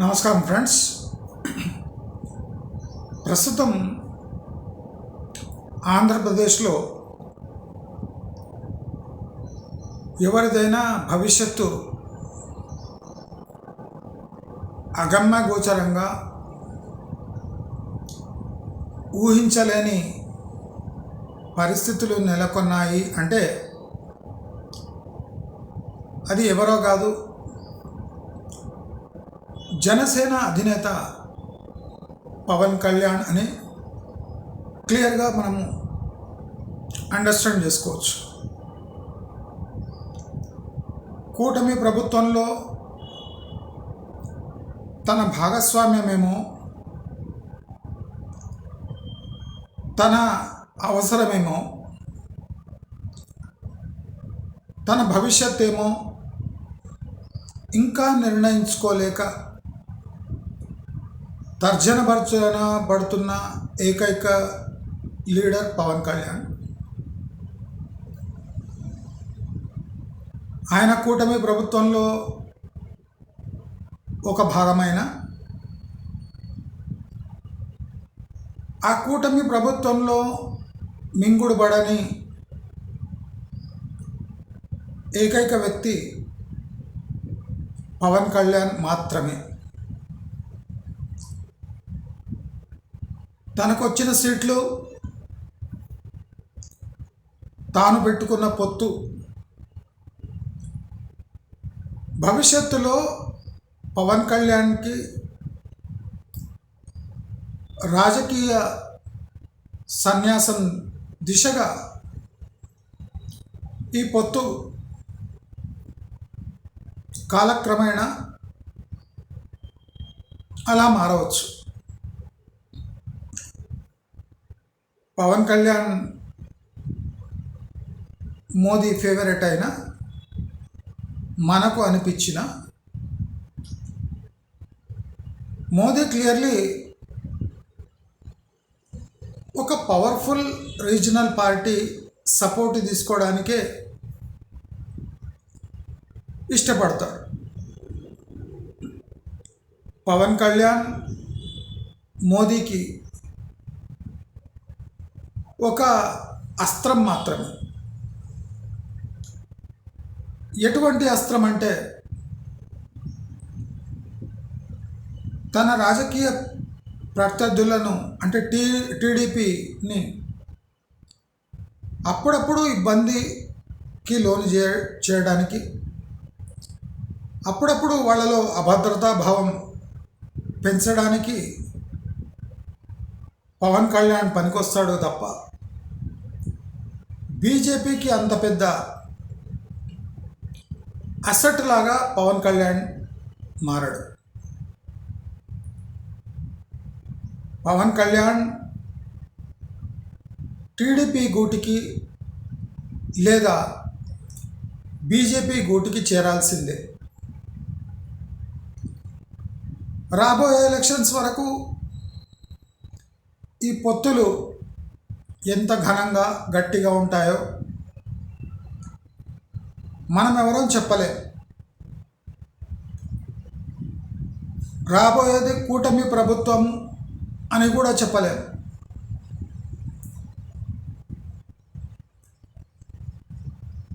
నమస్కారం ఫ్రెండ్స్. ప్రస్తుతం ఆంధ్రప్రదేశ్లో ఎవరిదైనా భవిష్యత్తు అగమ్య గోచరంగా ఊహించలేని పరిస్థితులు నెలకొన్నాయి అంటే అది ఎవరో కాదు జనసేన అధినేత పవన్ కళ్యాణ్ అని క్లియర్గా మనము అండర్స్టాండ్ చేసుకోవచ్చు. కూటమి ప్రభుత్వంలో తన భాగస్వామ్యమేమో తన అవసరమేమో తన భవిష్యత్ ఏమో ఇంకా నిర్ణయించుకోలేక తర్జన భర్జన పడుతున్న ఏకైక లీడర్ పవన్ కళ్యాణ్. ఆయన కూటమి ప్రభుత్వంలో ఒక భాగమైన. ఆ కూటమి ప్రభుత్వంలో మింగుడు పడని ఏకైక వ్యక్తి పవన్ కళ్యాణ్ మాత్రమే. తనకు వచ్చిన సీట్లు తాను పెట్టుకున్న పొత్తు. భవిష్యత్తులో పవన్ కళ్యాణ్కి రాజకీయ సన్యాసం దిశగా ఈ పొత్తు కాలక్రమేణా అలా మారవచ్చు. పవన్ కళ్యాణ్ మోదీ ఫేవరెట్ అయిన మనకు అనిపించిన మోదీ క్లియర్లీ ఒక పవర్ఫుల్ రీజనల్ పార్టీ సపోర్ట్ తీసుకోవడానికే ఇష్టపడతారు. పవన్ కళ్యాణ్ మోదీకి ఒక అస్త్రం మాత్రమే. ఎటువంటి అస్త్రం అంటే తన రాజకీయ ప్రత్యర్థులను అంటే టీ టీడీపీని అప్పుడప్పుడు ఇబ్బందికి లోను చే చేయడానికి అప్పుడప్పుడు వాళ్ళలో అభద్రతా భావం పెంచడానికి పవన్ కళ్యాణ్ పనికొస్తాడు తప్ప బీజేపీకి అంత పెద్ద అసెట్ లాగా పవన్ కళ్యాణ్ మారాడు. పవన్ కళ్యాణ్ టీడీపీ గూటికి లేదా బీజేపీ గూటికి చేరాల్సిందే. రాబోయే ఎలక్షన్స్ వరకు ఈ పొత్తులు ఎంత ఘనంగా గట్టిగా ఉంటాయో మనం ఎవరో చెప్పలేం. రాబోయేది కూటమి ప్రభుత్వం అని కూడా చెప్పలేం.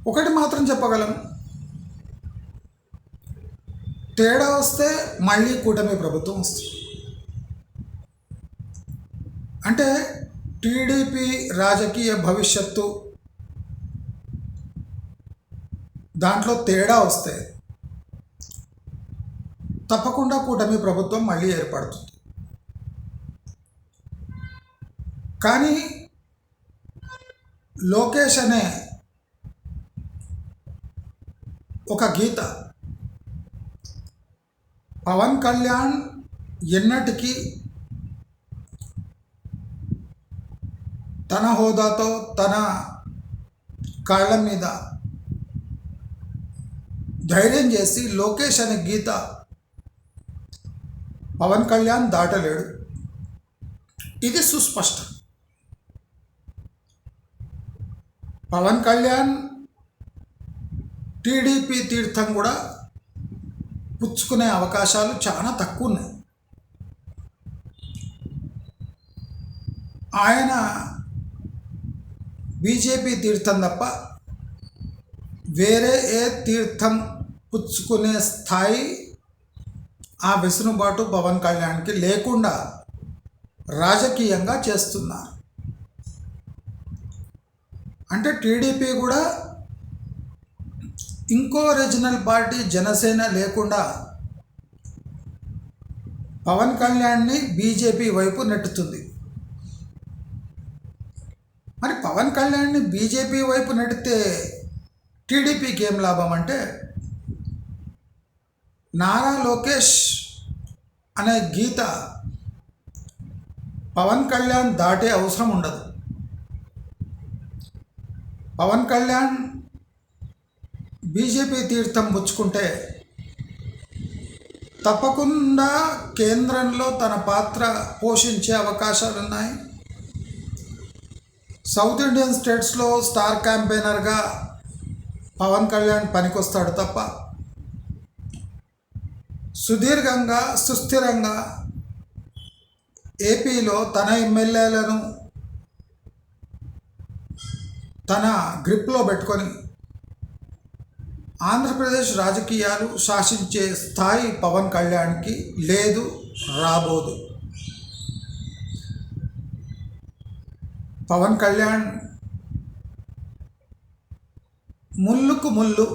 ఒకటి మాత్రం చెప్పగలం. తేడా వస్తే మళ్ళీ కూటమి ప్రభుత్వం వస్తుంది. అంటే టీడీపీ రాజకీయ భవిష్యత్తు దాంట్లో తేడా వస్తే తప్పకుండా కూటమి ప్రభుత్వం మళ్ళీ ఏర్పడుతుంది కానీ లోకేష్ అనే ఒక గీత పవన్ కళ్యాణ్ ఎన్నటికీ తన హోదాతో తన కాళ్ళ మీద ధైర్యం చేసి లోకేష్ అనే గీత పవన్ కళ్యాణ్ దాటలేడు. ఇది సుస్పష్టం. పవన్ కళ్యాణ్ టీడీపీ తీర్థం కూడా పుచ్చుకునే అవకాశాలు చాలా తక్కువ ఉన్నాయి ఆయన బీజేపీ తీర్థం తప్ప వేరే ఏ తీర్థం పుచ్చుకునే స్థాయి ఆ వెసులుబాటు పవన్ కళ్యాణ్కి లేకుండా రాజకీయంగా చేస్తున్నారు. అంటే టీడీపీ కూడా ఇంకో రీజనల్ పార్టీ జనసేన లేకుండా పవన్ కళ్యాణ్ని బీజేపీ వైపు నెట్టుతుంది మరి పవన్ కళ్యాణ్ని బీజేపీ వైపు నడితే టీడీపీకి ఏం లాభం అంటే నారా లోకేష్ అనే గీత పవన్ కళ్యాణ్ దాటే అవసరం ఉండదు. పవన్ కళ్యాణ్ బీజేపీ తీర్థం పుచ్చుకుంటే తప్పకుండా కేంద్రంలో తన పాత్ర పోషించే అవకాశాలు ఉన్నాయి సౌత్ ఇండియన్ స్టేట్స్లో స్టార్ క్యాంపెయినర్గా పవన్ కళ్యాణ్ పనికొస్తాడు తప్ప సుదీర్ఘంగా సుస్థిరంగా ఏపీలో తన ఎమ్మెల్యేలను తన గ్రిప్లో పెట్టుకొని ఆంధ్రప్రదేశ్ రాజకీయాలు శాసించే స్థాయి పవన్ కళ్యాణ్కి లేదు రాబోదు. పవన్ కళ్యాణ్ ముల్లుకు ముల్లు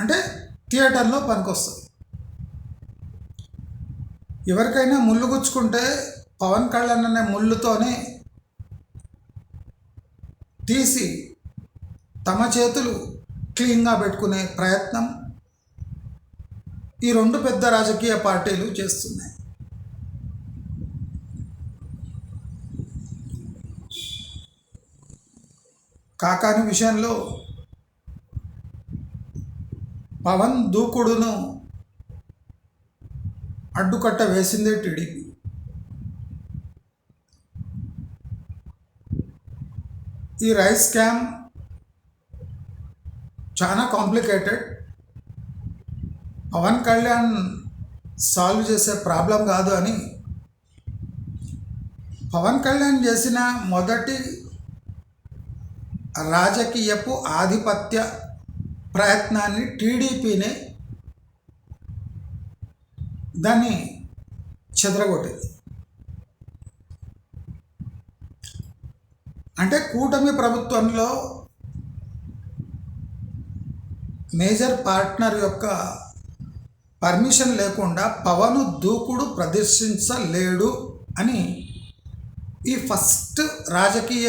అంటే థియేటర్లో పనికొస్తుంది. ఎవరికైనా ముళ్ళు గుచ్చుకుంటే పవన్ కళ్యాణ్ అనే ముళ్ళుతోనే తీసి తమ చేతులు క్లీన్గా పెట్టుకునే ప్రయత్నం ఈ రెండు పెద్ద రాజకీయ పార్టీలు చేస్తున్నాయి. కాకాని విషయంలో పవన్ దూకుడును అడ్డుకట్ట వేసిందే టీడీపీ. ఈ రైస్ స్కామ్ చాలా కాంప్లికేటెడ్. పవన్ కళ్యాణ్ సాల్వ్ చేసే ప్రాబ్లం కాదు అని పవన్ కళ్యాణ్ చేసిన మొదటి రాజకీయపు ఆధిపత్య ప్రయత్నాన్ని టీడీపీని దాన్ని చెదరగొట్టింది. అంటే కూటమి ప్రభుత్వంలో మేజర్ పార్ట్నర్ యొక్క పర్మిషన్ లేకుండా పవన్ దూకుడు ప్రదర్శించలేడు అని ఈ ఫస్ట్ రాజకీయ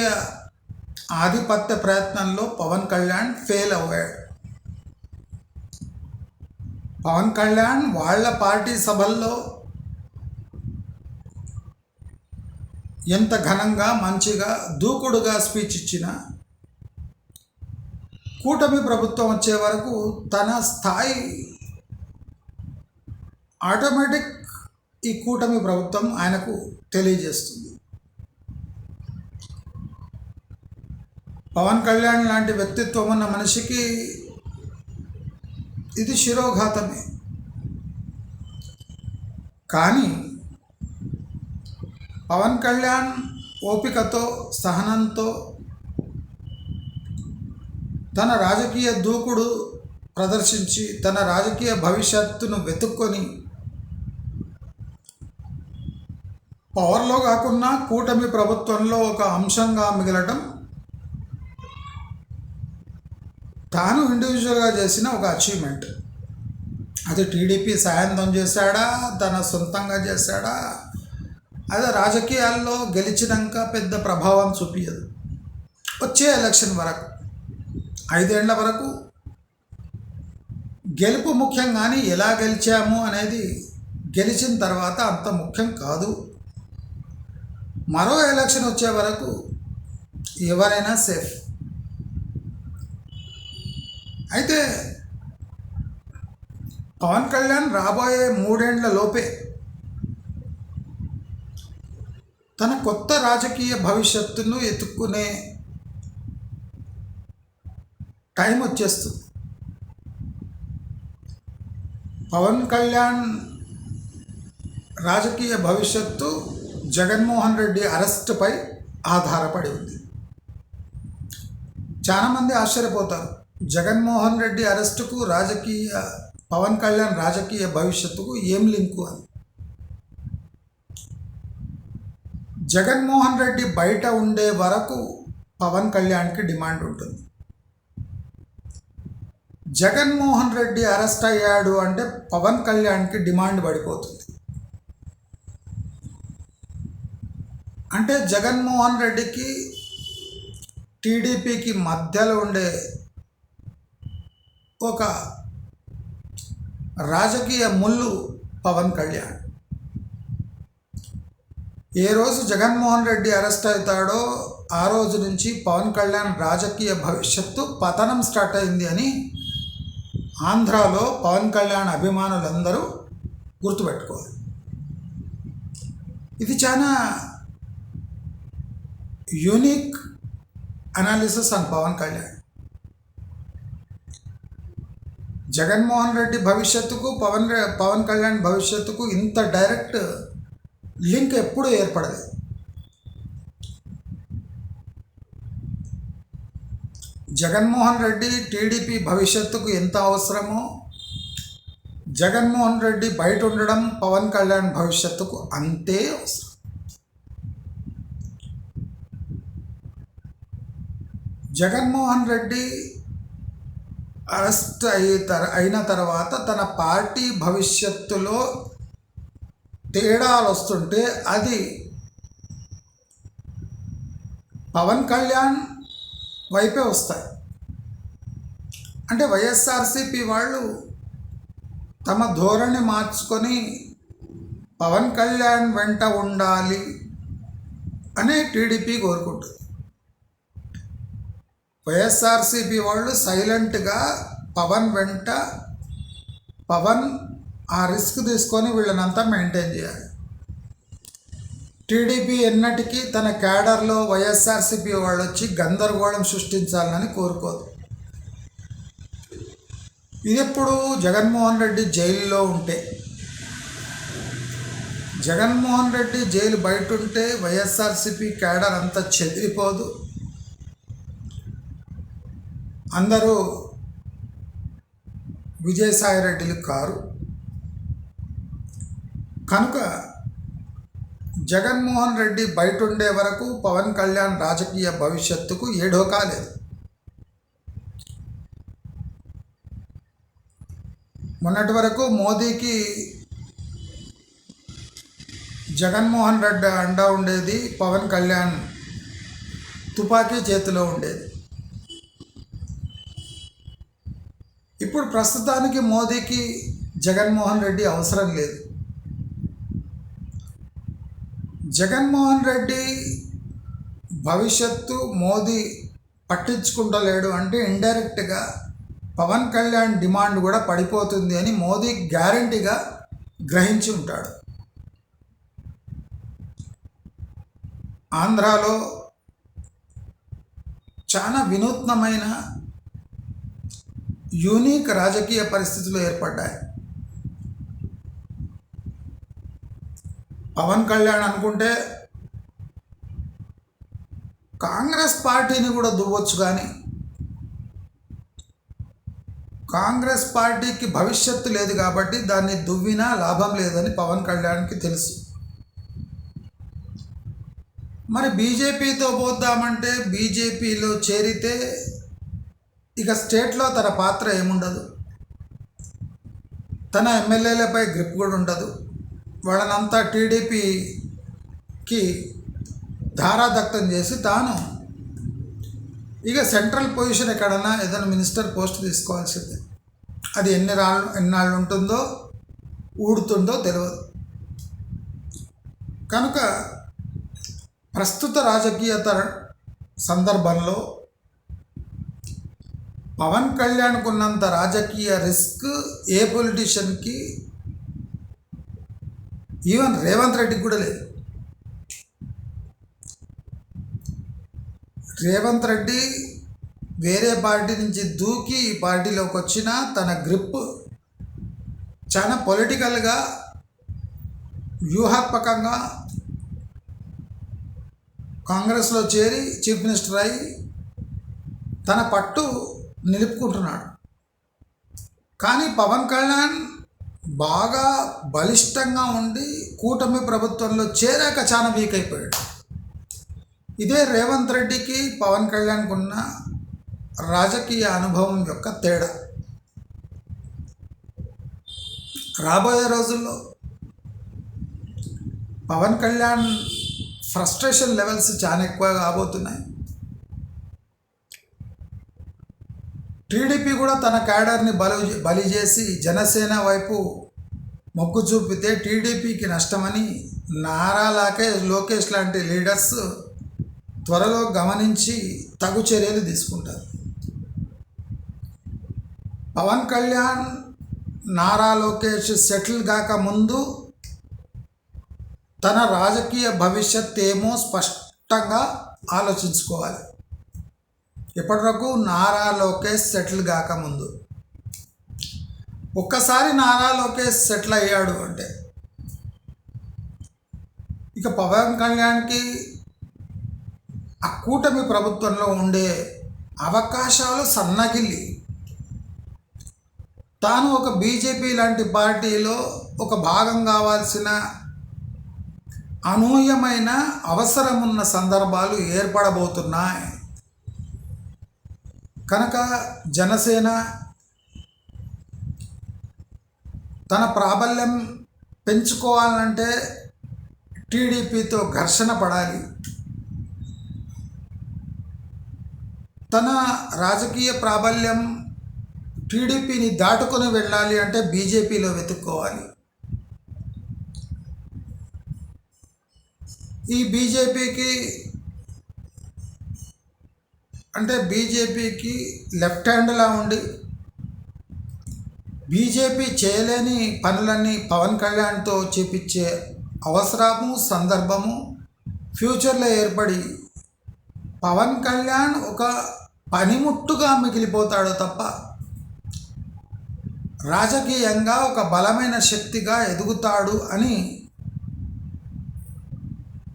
ఆధిపత్య ప్రయత్నంలో పవన్ కళ్యాణ్ ఫెయిల్ అవ్వాడు. పవన్ కళ్యాణ్ వాళ్ళ పార్టీ సభల్లో ఎంత ఘనంగా మంచిగా దూకుడుగా స్పీచ్ ఇచ్చినా కూటమి ప్రభుత్వం వచ్చే వరకు తన స్థాయి ఆటోమేటిక్ ఈ కూటమి ప్రభుత్వం ఆయనకు తెలియజేస్తుంది. పవన్ కళ్యాణ్ లాంటి వ్యక్తిత్వం ఉన్న మనిషికి ఇది శిరోఘాతమే. కానీ పవన్ కళ్యాణ్ ఓపికతో సహనంతో తన రాజకీయ దూకుడు ప్రదర్శించి తన రాజకీయ భవిష్యత్తును వెతుక్కొని పవర్లో కాకుండా కూటమి ప్రభుత్వంలో ఒక అంశంగా మిగలటం తాను ఇండివిజువల్గా చేసిన ఒక అచీవ్మెంట్ అది టీడీపీ సాయంత్రం చేశాడా? తన సొంతంగా చేశాడా? అదే రాజకీయాల్లో గెలిచినాక పెద్ద ప్రభావం చూపించదు వచ్చే ఎలక్షన్ వరకు ఐదేళ్ళ వరకు గెలుపు ముఖ్యం కానీ ఎలా గెలిచాము అనేది గెలిచిన తర్వాత అంత ముఖ్యం కాదు. మరో ఎలక్షన్ వచ్చే వరకు ఎవరైనా సేఫ్ అయితే పవన్ కళ్యాణ్ రాబోయే మూడేండ్ల లోపే తన కొత్త రాజకీయ భవిష్యత్తును ఎత్తుక్కునే టైం వచ్చేస్తుంది పవన్ కళ్యాణ్ రాజకీయ భవిష్యత్తు జగన్మోహన్ రెడ్డి అరెస్టుపై ఆధారపడి ఉంది. చాలామంది ఆశ్చర్యపోతారు. జగన్మోహన్ రెడ్డి అరెస్టుకు రాజకీయ పవన్ కళ్యాణ్ రాజకీయ భవిష్యత్తుకు ఏం లింకు అని? జగన్మోహన్ రెడ్డి బయట ఉండే వరకు పవన్ కళ్యాణ్కి డిమాండ్ ఉంటుంది. జగన్మోహన్ రెడ్డి అరెస్ట్ అయ్యాడు అంటే పవన్ కళ్యాణ్కి డిమాండ్ పడిపోతుంది. అంటే జగన్మోహన్ రెడ్డికి టీడీపీకి మధ్యలో ఉండే ఒక రాజకీయ ముళ్ళు పవన్ కళ్యాణ్. ఏ రోజు జగన్మోహన్ రెడ్డి అరెస్ట్ అవుతాడో ఆ రోజు నుంచి పవన్ కళ్యాణ్ రాజకీయ భవిష్యత్తు పతనం స్టార్ట్ అయింది అని ఆంధ్రాలో పవన్ కళ్యాణ్ అభిమానులందరూ గుర్తుపెట్టుకోవాలి. ఇది చాలా unique analysis and Pawan Kalyan. Jaganmohan Reddy భవిష్యత్తుకు పవన్ రె- పవన్ కళ్యాణ్ భవిష్యత్తుకు ఇంత డైరెక్ట్ లింక్ ఎప్పుడూ ఏర్పడదు జగన్మోహన్ రెడ్డి టీడీపీ భవిష్యత్తుకు ఎంత అవసరమో జగన్మోహన్ రెడ్డి బయట ఉండడం పవన్ కళ్యాణ్ భవిష్యత్తుకు అంతే అవసరం. జగన్మోహన్ రెడ్డి అరెస్ట్ అయి తర అయిన తర్వాత తన పార్టీ భవిష్యత్తులో తేడాలు వస్తుంటే అది పవన్ కళ్యాణ్ వైపే వస్తాయి. అంటే వైఎస్ఆర్సీపీ వాళ్ళు తమ ధోరణి మార్చుకొని పవన్ కళ్యాణ్ వెంట ఉండాలి అనే టీడీపీ కోరుకుంటుంది. వైఎస్ఆర్సీపీ వాళ్ళు సైలెంట్గా పవన్ వెంట పవన్ ఆ రిస్క్ తీసుకొని వీళ్ళనంతా మెయింటైన్ చేయాలి. టీడీపీ ఎన్నటికీ తన క్యాడర్లో వైఎస్ఆర్సీపీ వాళ్ళు వచ్చి గందరగోళం సృష్టించాలని కోరుకోదు. ఇది ఎప్పుడు జగన్మోహన్ రెడ్డి జైల్లో ఉంటే జగన్మోహన్ రెడ్డి జైలు బయట ఉంటే వైఎస్ఆర్సీపీ క్యాడర్ అంతా చెదిరిపోదు. అందరూ విజయసాయిరెడ్డిలు కారు. కనుక జగన్మోహన్ రెడ్డి బయట ఉండే వరకు పవన్ కళ్యాణ్ రాజకీయ భవిష్యత్తుకు ఏడో కాలేదు మొన్నటి వరకు మోదీకి జగన్మోహన్ రెడ్డి అండా ఉండేది పవన్ కళ్యాణ్ తుపాకీ చేతిలో ఉండేది. ఇప్పుడు ప్రస్తుతానికి మోదీకి జగన్మోహన్ రెడ్డి అవసరం లేదు. జగన్మోహన్ రెడ్డి భవిష్యత్తు మోదీ పట్టించుకుంటలేడు అంటే ఇండైరెక్ట్గా పవన్ కళ్యాణ్ డిమాండ్ కూడా పడిపోతుంది అని మోదీ గ్యారంటీగా గ్రహించి ఉంటాడు. ఆంధ్రాలో చాలా వినూత్నమైన యూనిక్ రాజకీయ పరిస్థితులు ఏర్పడ్డాయి. పవన్ కళ్యాణ్ అనుకుంటే కాంగ్రెస్ పార్టీని కూడా దువ్వచ్చు కానీ కాంగ్రెస్ పార్టీకి భవిష్యత్తు లేదు కాబట్టి దాన్ని దువ్వినా లాభం లేదని పవన్ కళ్యాణ్కి తెలుసు. మరి బీజేపీతో పోద్దామంటే బీజేపీలో చేరితే ఇక స్టేట్లో తన పాత్ర ఏముండదు. తన ఎమ్మెల్యేలపై గ్రిప్ కూడా ఉండదు. వాళ్ళనంతా టీడీపీకి ధారాదత్తం చేసి తాను ఇక సెంట్రల్ పొజిషన్ ఎక్కడన్నా ఏదైనా మినిస్టర్ పోస్ట్ తీసుకోవాల్సిందే. అది ఎన్ని రాళ్ళు ఎన్నాళ్ళు ఉంటుందో ఊడుతుందో తెలియదు కనుక ప్రస్తుత రాజకీయత సందర్భంలో పవన్ కళ్యాణ్కు ఉన్నంత రాజకీయ రిస్క్ ఏ పొలిటీషియన్కి? ఈవెన్ రేవంత్ రెడ్డికి కూడా లేదు. రేవంత్ రెడ్డి వేరే పార్టీ నుంచి దూకి ఈ పార్టీలోకి వచ్చిన తన గ్రిప్ చాలా పొలిటికల్గా వ్యూహాత్మకంగా కాంగ్రెస్లో చేరి చీఫ్ మినిస్టర్ అయి తన పట్టు నిలుపుకుంటున్నాడు. కానీ పవన్ కళ్యాణ్ బాగా బలిష్టంగా ఉండి కూటమి ప్రభుత్వంలో చేరాక చాలా వీక్ అయిపోయాడు. ఇదే రేవంత్ రెడ్డికి పవన్ కళ్యాణ్కి ఉన్న రాజకీయ అనుభవం యొక్క తేడా. రాబోయే రోజుల్లో పవన్ కళ్యాణ్ ఫ్రస్ట్రేషన్ లెవెల్స్ చాలా ఎక్కువ కాబోతున్నాయి. టీడీపీ కూడా తన క్యాడర్ని బలి బలి చేసి జనసేన వైపు మొగ్గు చూపితే టీడీపీకి నష్టమని నారా లాకేష్ లోకేష్ లాంటి లీడర్స్ త్వరలో గమనించి తగు చర్యలు తీసుకుంటారు. పవన్ కళ్యాణ్ నారా లోకేష్ సెటిల్ కాక ముందు తన రాజకీయ భవిష్యత్ ఏమో స్పష్టంగా ఆలోచించుకోవాలి. ఇప్పటివరకు నారా లోకేష్ సెటిల్ కాకముందు ఒక్కసారి నారా లోకేష్ సెటిల్ అయ్యాడు అంటే. ఇక పవన్ కళ్యాణ్కి ఆ కూటమి ప్రభుత్వంలో ఉండే అవకాశాలు సన్నగిల్లి. తాను ఒక బీజేపీ లాంటి పార్టీలో ఒక భాగం కావాల్సిన అనూహ్యమైన అవసరం ఉన్న సందర్భాలు ఏర్పడబోతున్నాయి. కనుక జనసేన తన ప్రాబల్యం పెంచుకోవాలంటే టీడీపీతో ఘర్షణ పడాలి. తన రాజకీయ ప్రాబల్యం టీడీపీని దాటుకొని వెళ్ళాలి అంటే బీజేపీలో వెతుక్కోవాలి. ఈ బీజేపీకి అంటే బీజేపీకి లెఫ్ట్ హ్యాండ్లా ఉండి బీజేపీ చేయలేని పనులన్నీ పవన్ కళ్యాణ్తో చేపించే అవసరము సందర్భము ఫ్యూచర్లో ఏర్పడి పవన్ కళ్యాణ్ ఒక పనిముట్టుగా మిగిలిపోతాడు తప్ప రాజకీయంగా ఒక బలమైన శక్తిగా ఎదుగుతాడు అని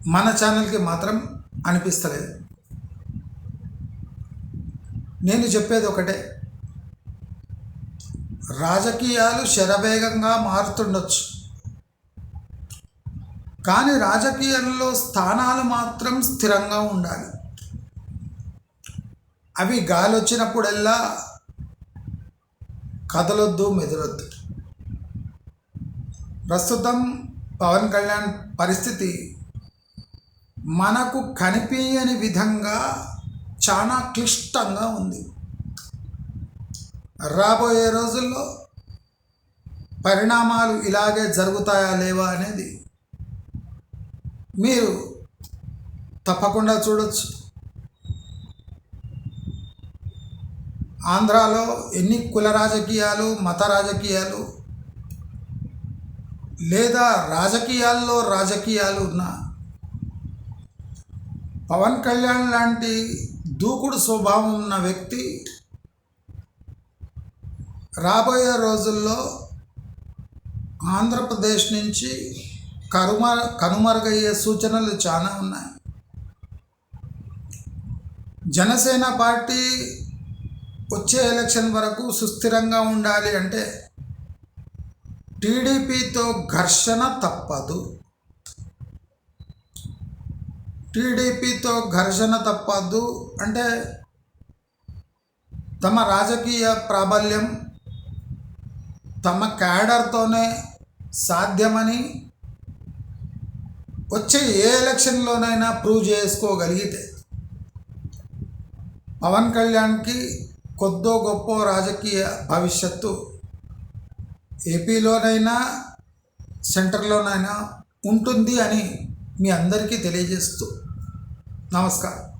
మన ఛానల్కి మాత్రం అనిపిస్తలేదు. నేను చెప్పేది ఒకటే. రాజకీయాలు శరవేగంగా మారుతుండొచ్చు. కానీ రాజకీయంలో స్థానాలు మాత్రం స్థిరంగా ఉండాలి. అవి గాలి వచ్చినప్పుడల్లా కదలొద్దు మెదలొద్దు. ప్రస్తుతం పవన్ కళ్యాణ్ పరిస్థితి మనకు కనిపించని విధంగా చాలా క్లిష్టంగా ఉంది. రాబోయే రోజుల్లో పరిణామాలు ఇలాగే జరుగుతాయా లేవా అనేది మీరు తప్పకుండా చూడొచ్చు. ఆంధ్రాలో ఎన్ని కుల రాజకీయాలు మత రాజకీయాలు లేదా రాజకీయాల్లో రాజకీయాలు ఉన్నా పవన్ కళ్యాణ్ లాంటి దూకుడు స్వభావం ఉన్న వ్యక్తి రాబోయే రోజుల్లో ఆంధ్రప్రదేశ్ నుంచి కరుమ కనుమరుగయ్యే సూచనలు చాలా ఉన్నాయి. జనసేన పార్టీ వచ్చే ఎలక్షన్ వరకు సుస్థిరంగా ఉండాలి అంటే టీడీపీతో ఘర్షణ తప్పదు. టీడీపీతో ఘర్షణ తప్పద్దు. అంటే తమ రాజకీయ ప్రాబల్యం తమ క్యాడర్తోనే సాధ్యమని వచ్చే ఏ ఎలక్షన్లోనైనా ప్రూవ్ చేసుకోగలిగితే పవన్ కళ్యాణ్కి కొద్దో గొప్ప రాజకీయ భవిష్యత్తు ఏపీలోనైనా సెంటర్లోనైనా ఉంటుంది అని మీ అందరికీ తెలియజేస్తూ నమస్కారం.